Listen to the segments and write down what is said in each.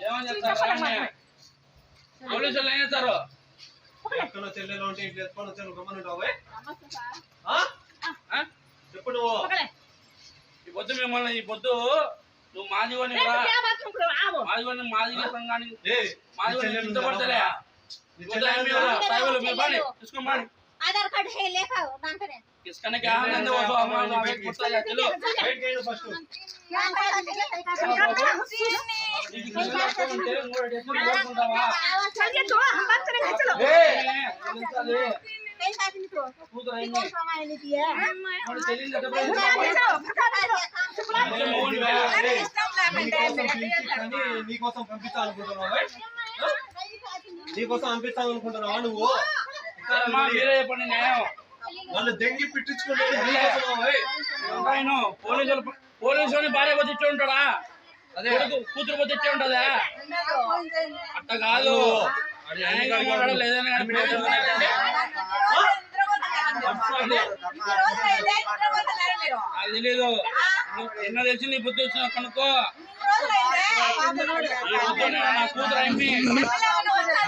ఏమని చెప్తారు ఆయన్ని? పోలీసులు ఏం చేస్తారు? ఎక్కడో చెల్లెలు ఉంటే ఇంట్లో ఎత్తుకొని వచ్చాను గమ్మని ఉంటావు ఆ? చెప్పు నువ్వు. ఈ పొద్దు మిమ్మల్ని ఈ పొద్దు నువ్వు మాదిగోని మాదిగోని మాదిగ సంఘానికి మాదిగోని తీసుకోమని आधार कार्ड है लेखा दांतने किसकने क्या आनंद हो तो हमारा नाम एक पुस्तक है चलो బయటికి వెళ్ళు ఫస్ట్ ఇది గిన్నెలు ఉంటే మూడు డేస్ కోరుకుంటావా चलिए तो हम बात करेंगे चलो ఏ నిలిచాలి कैसे आदमी को కూతురు అయింది कौन सामान नहीं दिया వాడు తెలియదు అంటే పోయి నీకోసం పిలిచి కానీ నీకోసం పంపించాలనుకుంటున్నావా ఆ? నీకోసం పంపిస్తామనుకుంటున్నావా నువ్వు అమ్మా, మీరే చెప్పండి న్యాయం. వాళ్ళు దెంగి? ఆయన పోలీసులు పోలీసుని భార్య బతిచ్చే ఉంటాడా? అదే. కూతురు బతిచ్చే ఉంటదా? అట్ట కాదు. లేదని పోలీసులు తెలీదు. నువ్వు ఎన్న తెలిసి నీ బుద్ధి వచ్చిన కనుక్కో. కూతురు అయింది.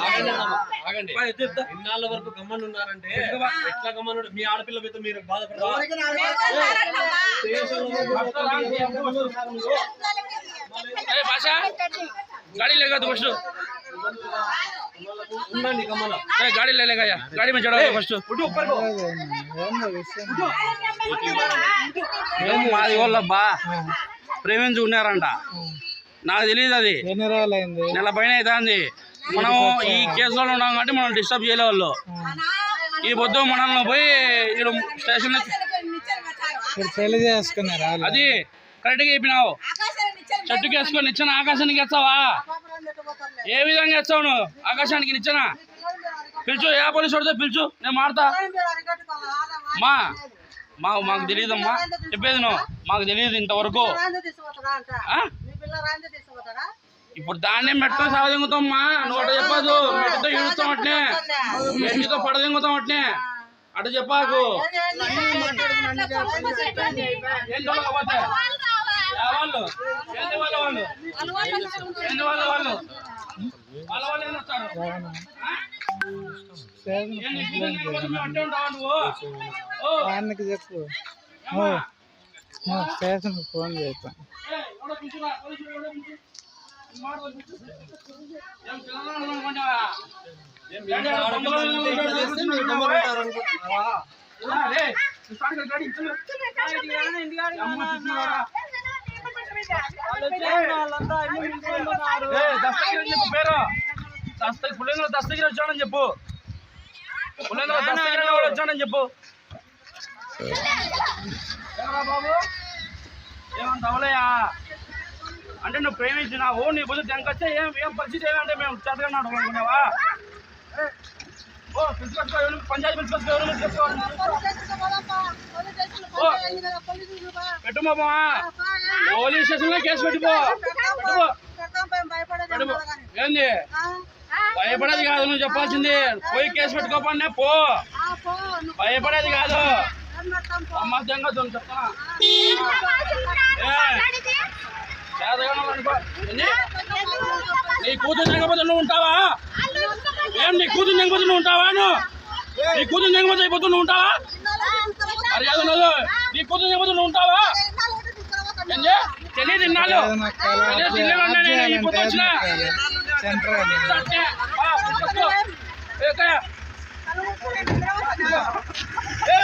ఆగండి అమ్మా, ఆగండి పై చెప్తా. ఇన్నాళ్ళ వరకు గమ్మని ఉన్నారంటే ఎట్లా గమ్మనుడు మీ ఆడపిల్ల మీద మీరు బాధపడరా ఏ భాష गाड़ी लेगा तो फर्स्ट ఉండండి గమ్మన ए गाड़ी ले लेगा या गाड़ी में चढ़ा फर्स्ट ఏం మాది వాళ్ళబ్బా ప్రేమించి ఉన్నారంట నాకు తెలియదు అది ఎన్ని రోజులైంది నెల పైన అవుతుంది మనం ఈ కేసులో ఉన్నాం కాబట్టి మనం డిస్టర్బ్ చేయలే వాళ్ళు ఈ పొద్దు మనల్ని పోయి స్టేషన్ పెళ్ళి చేసుకున్నారా? అది కరెక్ట్గా చెప్పినావు. చెట్టుకి వేసుకొని నిచ్చిన ఆకాశానికి ఎత్తావా? ఏ విధంగా ఎత్తావు నువ్వు? ఆకాశానికి నిచ్చిన? పిలుచు ఏ పోలీసు వాడితే పిలుచు? నేను మాడతా మా మా మాకు తెలియదమ్మా. చెప్పేది నువ్వు. మాకు తెలియదు ఇంతవరకు. ఆ? ఇప్పుడు దాన్నే మెట్టుతో సాధింగుతామ్మా నువ్వు అట్ట చెప్పదు మెట్టుతో ఇడుస్తాం అట్నే. మెట్టుతో పడదింగుతాం అట్నే. అటు చెప్పాకు. వాళ్ళు వాళ్ళ? వాళ్ళు వాళ్ళ? వాళ్ళు ఆయనకి చెప్పు. స్టేషన్కి ఫోన్ చేస్తాను ఏయ్, దస్తగిరి చెప్పు పేరు దస్తగిరి పులింగలో వచ్చాడని చెప్పు దస్తగిరి వచ్చాడని చెప్పు బాబు ఏమంత అవలయా అంటే నువ్వు ప్రేమించినావు నీ బుద్ధి తెంకొచ్చే ఏం ఏం పరిస్థితి ఏమంటే మేము చదవనాడు అనుకున్నావా ఓ పిలుచుకొచ్చుకో పంచాయతీ పిలుచుకొచ్చుకో ఎవరు పిలుచుకొచ్చుకో పెట్టు బాబా పోలీస్ స్టేషన్లో కేసు పెట్టుకో ఏంది? భయపడేది కాదు నువ్వు చెప్పాల్సింది. పోయి కేసు పెట్టుకోపండి పో. భయపడేది కాదు. అమ్మ దెంగతుంది చెప్తా? నీ కూతురు తెగపోతే నువ్వు ఉంటావా? ఏం నీ కూతురు తెగపోతే నువ్వు ఉంటావా నువ్వు? నీ కూతురు తెగపోతే అయిపోతే నువ్వు ఉంటావా? మర్యాద ఉండదు నీ కూతురు తెగపోతే నువ్వు ఉంటావా? తెలియదు తిన్నాను నేను. వచ్చిన. ఏ,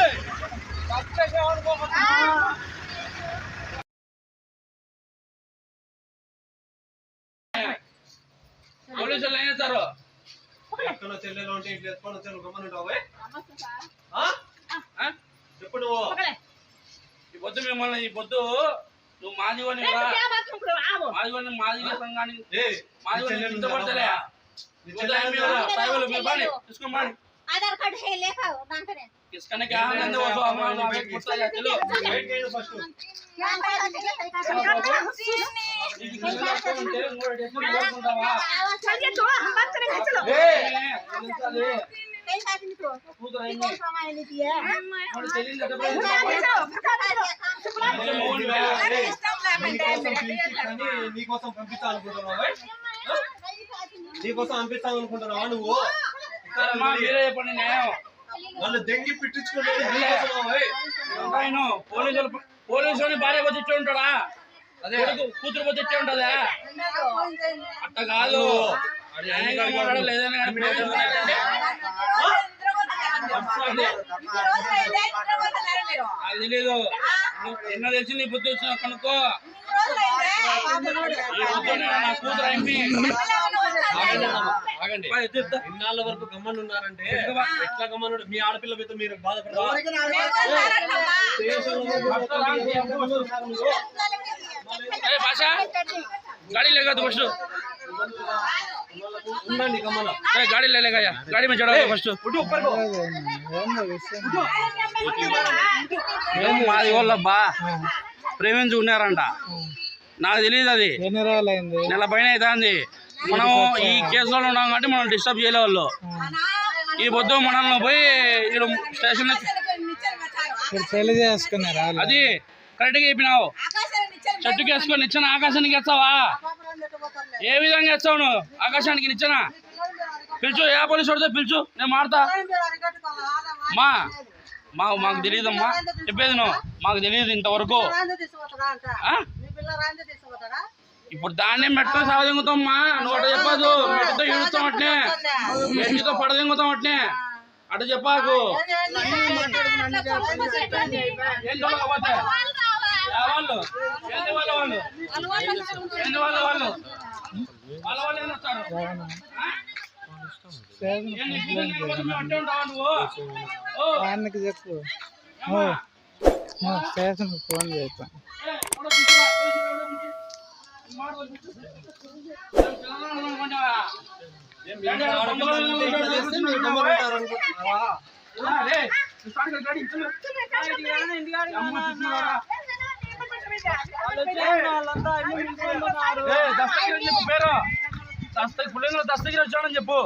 పోలీసులు ఏం చేస్తారు అక్కన చెల్లెలు ఉంటే ఇంట్లో ఎత్తుకొని వచ్చాను గమ్మని ఉంటావు చెప్పు నువ్వు. ఈ పొద్దు మిమ్మల్ని ఈ పొద్దు నువ్వు మాదిగోని మాదిగోని మాదిగ సంఘానికి మాదిగోని తీసుకోమని ఆధార్ కార్డు లేక దాంతోనే किसकने क्या आनंद हो तो हमारा नाम एक पुस्तक है चलो బయటికి వెళ్ళు ఫస్ట్ ఈ గిన్నెలు ఉంటే మూడు డేస్ కోరుకుంటావా चलिए तो हम बात करेंगे चलो ఏ నిలిచాలి कैसे आदमी को కూతురు అయింది कौन सामान नहीं दिया వాడు తెలియదు అంటే పోయి ఏయ్, నీకోసం పిలిచి కానీ నీకోసం పంపించాలనుకుంటున్నావా ఆ? నీకోసం పంపిస్తాం అనుకుంటున్నావా నువ్వు అమ్మా, మీరే చెప్పండి నేను వాళ్ళు దెంగి పోలీసులు పోలీసుని భార్య ఇచ్చే ఉంటాడా? అదే. కూతురు ఇచ్చే ఉంటదా? అట్ట కాదు. తెలీదు. నువ్వు ఎన్న తెలిసి నీ బుద్ధి వచ్చిన కనుక్కో. కూతురు అయింది. ఆగండి ఆగండి పై ఎత్తుతా. ఇన్నాళ్ళ వరకు గమ్మని ఉన్నారంటే ఎట్లా గమ్మనుడు మీ ఆడపిల్ల మీద మీరు బాధపడతారు ఏ భాష गाड़ी लेगा तो फर्स्ट ఉండండి గమ్మన ए गाड़ी ले लेगा या गाड़ी में चढ़ा फर्स्ट ఏందో విషయం ఏం మాది వాళ్ళబ్బా ప్రేమించుకున్నారంట నాకు తెలియదు అది ఎన్ని రోజులైంది నెల పైన అవుతుంది మనం ఈ కేసులో ఉన్నాం కాబట్టి మనం డిస్టర్బ్ చేయలే వాళ్ళు. ఈ పొద్దు మనల్ని పోయి ఈడ స్టేషన్ పెళ్ళి చేసుకున్నారా? అది కరెక్ట్గా చెప్పినావు. చెట్టుకి వేసుకొని నిచ్చిన ఆకాశానికి ఎత్తావా? ఏ విధంగా ఎత్తావు నువ్వు? ఆకాశానికి నిచ్చిన? పిలుచు ఏ పోలీసు వాడితే పిలుచు? నేను మాడతా మా మా మాకు తెలియదమ్మా చెప్పేది నువ్వు. మాకు తెలియదు ఇంతవరకు. ఆ? ఇప్పుడు దాన్నే మెట్ట సావదింగుతామ్మా నువ్వు అట్ట చెప్పదు మెట్టతో ఇడుస్తాం అట్నే. మెట్టితో పడదింగుతాం అట్నే. అట్ట చెప్పాకు. వాళ్ళు ఆయనకి చెప్పు. స్టేషన్కి ఫోన్ చేస్తాను పులింగలో దస్తగిరి వచ్చాడని చెప్పు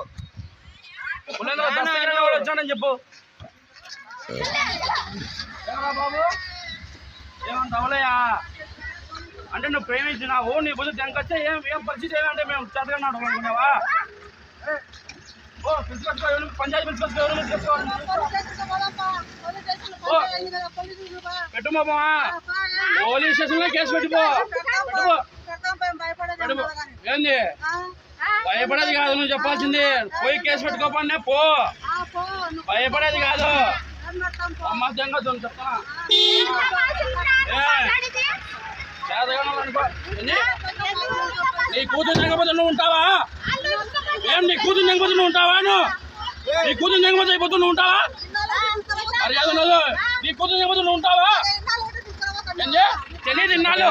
పులింగలో దస్తగిరి అని వచ్చాడని చెప్పు బాబు ఏమంత అవలయ్యా అంటే నువ్వు ప్రేమించినావు నీ బుద్ధి తెంకొచ్చా ఏం ఏం పరిస్థితి ఏమంటే మేము చదవన్నాడు అనుకున్నావా? ఓ పిలుచుకొచ్చుకో ఎవరు? పంచాయతీ పిలుచుకొచ్చుకో ఎవరు? పిలుచుకొచ్చుకో పెట్టు మామా. పోలీస్ స్టేషన్లో కేసు పెట్టుకో ఏంది? భయపడేది కాదు నువ్వు చెప్పాల్సింది. పోయి కేసు పెట్టుకోపండి పో భయపడేది కాదు. అమ్మ చెప్తా కూతురు తెగపోతే నువ్వు ఉంటావా? ఏం నీ కూతురు తెగపోతే నువ్వు ఉంటావా నువ్వు నీ కూతురు తెగపోతే అయిపోతు నువ్వు ఉంటావా? మర్యాద ఉండదు నీ కూతురు తెగపోతే నువ్వు ఉంటావా? తెలియదు తిన్నాను తిన్నాను